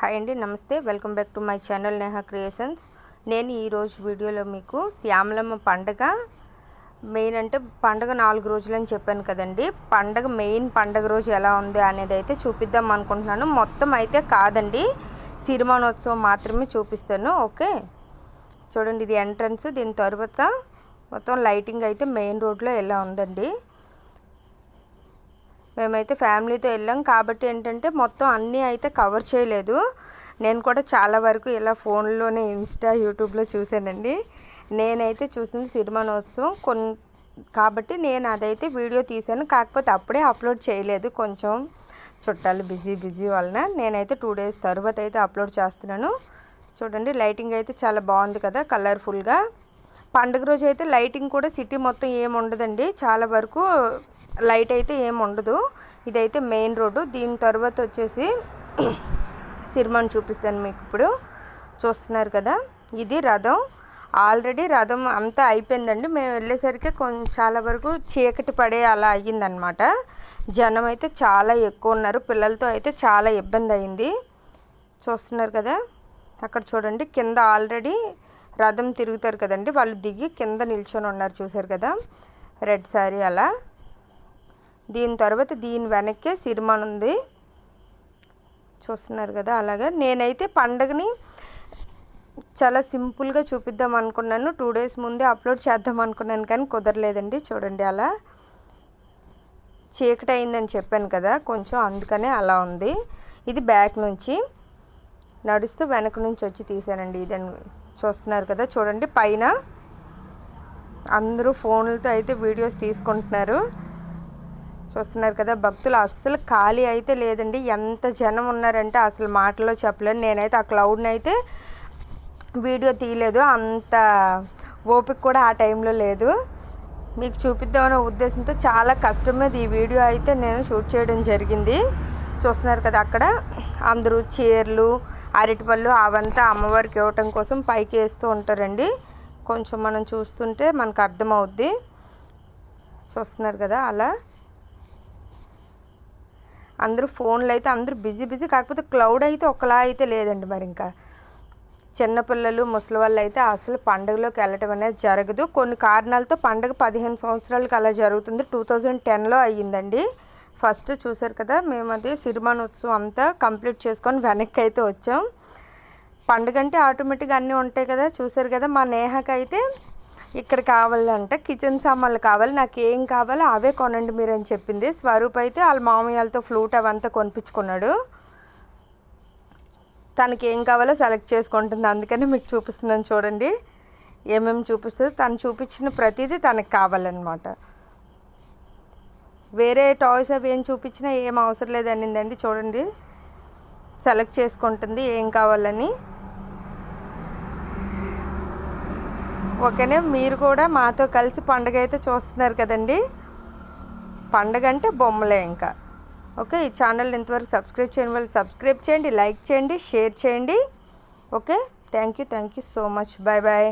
Hi అండి నమస్తే. Welcome back to my channel Neha creations. నేను ఈరోజు వీడియోలో మీకు శ్యామలమ్మ పండగ మెయిన్ అంటే పండగ నాలుగు రోజులు అని చెప్పాను కదండి. పండగ మెయిన్ పండగ రోజు ఎలా ఉంది అనేది అయితే చూపిద్దాం అనుకుంటున్నాను. మొత్తం అయితే కాదండి. సిరిమానోత్సవం మాత్రమే చూపిస్తాను ఓకే? చూడండి ఇది ఎంట్రన్స్ దీని తర్వాత మొత్తం లైటింగ్ అయితే మెయిన్ రోడ్లో ఎలా ఉందండి. మేమైతే ఫ్యామిలీతో వెళ్ళాం. కాబట్టి ఏంటంటే మొత్తం అన్నీ అయితే కవర్ చేయలేదు. నేను కూడా చాలా వరకు ఇలా ఫోన్లోనే ఇన్స్టా యూట్యూబ్లో చూశానండి. నేనైతే చూసింది సిరిమానోత్సవం కొన్ కాబట్టి నేను అదైతే వీడియో తీశాను. కాకపోతే అప్పుడే అప్లోడ్ చేయలేదు. కొంచెం చుట్టాలు బిజీ బిజీ వలన నేనైతే టూ డేస్ తర్వాత అయితే అప్లోడ్ చేస్తున్నాను. చూడండి లైటింగ్ అయితే చాలా బాగుంది కదా కలర్ఫుల్గా. పండుగ రోజు అయితే లైటింగ్ కూడా సిటీ మొత్తం ఏమి ఉండదండి. చాలా వరకు లైట్ అయితే ఏమి ఉండదు. ఇదైతే మెయిన్ రోడ్డు. దీని తర్వాత వచ్చేసి సిరిమాను చూపిస్తాను మీకు ఇప్పుడు. చూస్తున్నారు కదా? ఇది రథం. ఆల్రెడీ రథం అంతా అయిపోయిందండి. మేము వెళ్ళేసరికి కొంచెం చాలా వరకు చీకటి పడే అలా అయ్యిందనమాట. జనం అయితే చాలా ఎక్కువ ఉన్నారు. పిల్లలతో అయితే చాలా ఇబ్బంది అయింది. చూస్తున్నారు కదా? అక్కడ చూడండి. కింద ఆల్రెడీ రథం తిరుగుతారు కదండి. వాళ్ళు దిగి కింద నిల్చొని ఉన్నారు చూసారు కదా? రెడ్ శారీ అలా. దీని తర్వాత దీని వెనక్కే సిరిమాన్ ఉంది. చూస్తున్నారు కదా అలాగా. నేనైతే పండగని చాలా సింపుల్గా చూపిద్దాం అనుకున్నాను. టూ డేస్ ముందే అప్లోడ్ చేద్దాం అనుకున్నాను కానీ కుదరలేదండి. చూడండి అలా. చీకటి అయిందని చెప్పాను కదా కొంచెం అందుకనే అలా ఉంది. ఇది బ్యాక్ నుంచి. నడుస్తూ వెనక నుంచి వచ్చి తీసానండి ఇదని చూస్తున్నారు కదా. చూడండి పైన అందరూ ఫోన్లతో అయితే వీడియోస్ తీసుకుంటున్నారు. చూస్తున్నారు కదా భక్తులు అస్సలు ఖాళీ అయితే లేదండి. ఎంత జనం ఉన్నారంటే అసలు మాటలో చెప్పలేను. నేనైతే ఆ క్లౌడ్ని అయితే వీడియో తీయలేదు. అంత ఓపిక కూడా ఆ టైంలో లేదు. మీకు చూపిద్దామనే ఉద్దేశంతో చాలా కష్టం మీద ఈ వీడియో అయితే నేను షూట్ చేయడం జరిగింది. చూస్తున్నారు కదా అక్కడ. అందరూ చీరలు అరటిపళ్ళు అవంతా అమ్మవారికి ఇవ్వటం కోసం పైకి వేస్తూ ఉంటారండి. కొంచెం మనం చూస్తుంటే మనకు అర్థమవుద్ది. చూస్తున్నారు కదా అలా. అందరూ ఫోన్లు అయితే అందరూ బిజీ బిజీ. కాకపోతే క్లౌడ్ అయితే ఒకలా అయితే లేదండి మరి ఇంకా. చిన్నపిల్లలు ముసలి వాళ్ళు అయితే అసలు పండుగలోకి వెళ్ళటం అనేది జరగదు. కొన్ని కారణాలతో పండుగ పదిహేను సంవత్సరాలకి అలా జరుగుతుంది. టూ థౌజండ్ టెన్లో అయ్యిందండి. ఫస్ట్ చూసారు కదా మేము అది సిరిమానోత్సవం అంతా కంప్లీట్ చేసుకొని వెనక్కి అయితే వచ్చాం. పండుగ అంటే ఆటోమేటిక్గా అన్నీ ఉంటాయి కదా చూసారు కదా. మా నేహకి అయితే ఇక్కడ కావాలంటే కిచెన్ సామాన్లు కావాలి నాకు ఏం కావాలో అవే కొనండి మీరు అని చెప్పింది. స్వరూప్ అయితే వాళ్ళ మామయ్యలతో ఫ్లూట్ అవంతా కొనిపించుకున్నాడు. తనకి ఏం కావాలో సెలెక్ట్ చేసుకుంటుంది. అందుకని మీకు చూపిస్తున్నాను చూడండి. ఏమేమి చూపిస్తుంది తను చూపించిన ప్రతిదీ తనకి కావాలన్నమాట. వేరే టాయ్స్ అవి ఏం చూపించినా ఏం అవసరం లేదనిందండి చూడండి. సెలెక్ట్ చేసుకుంటుంది ఏం కావాలని. ఓకేనే మీరు కూడా మాతో కలిసి పండుగ అయితే చూస్తున్నారు కదండి. పండగ అంటే బొమ్మలే ఇంకా. ఓకే ఈ ఛానల్ ఇంతవరకు సబ్స్క్రైబ్ చేయని వాళ్ళు సబ్స్క్రైబ్ చేయండి లైక్ చేయండి షేర్ చేయండి. Okay thank you thank you so much. Bye bye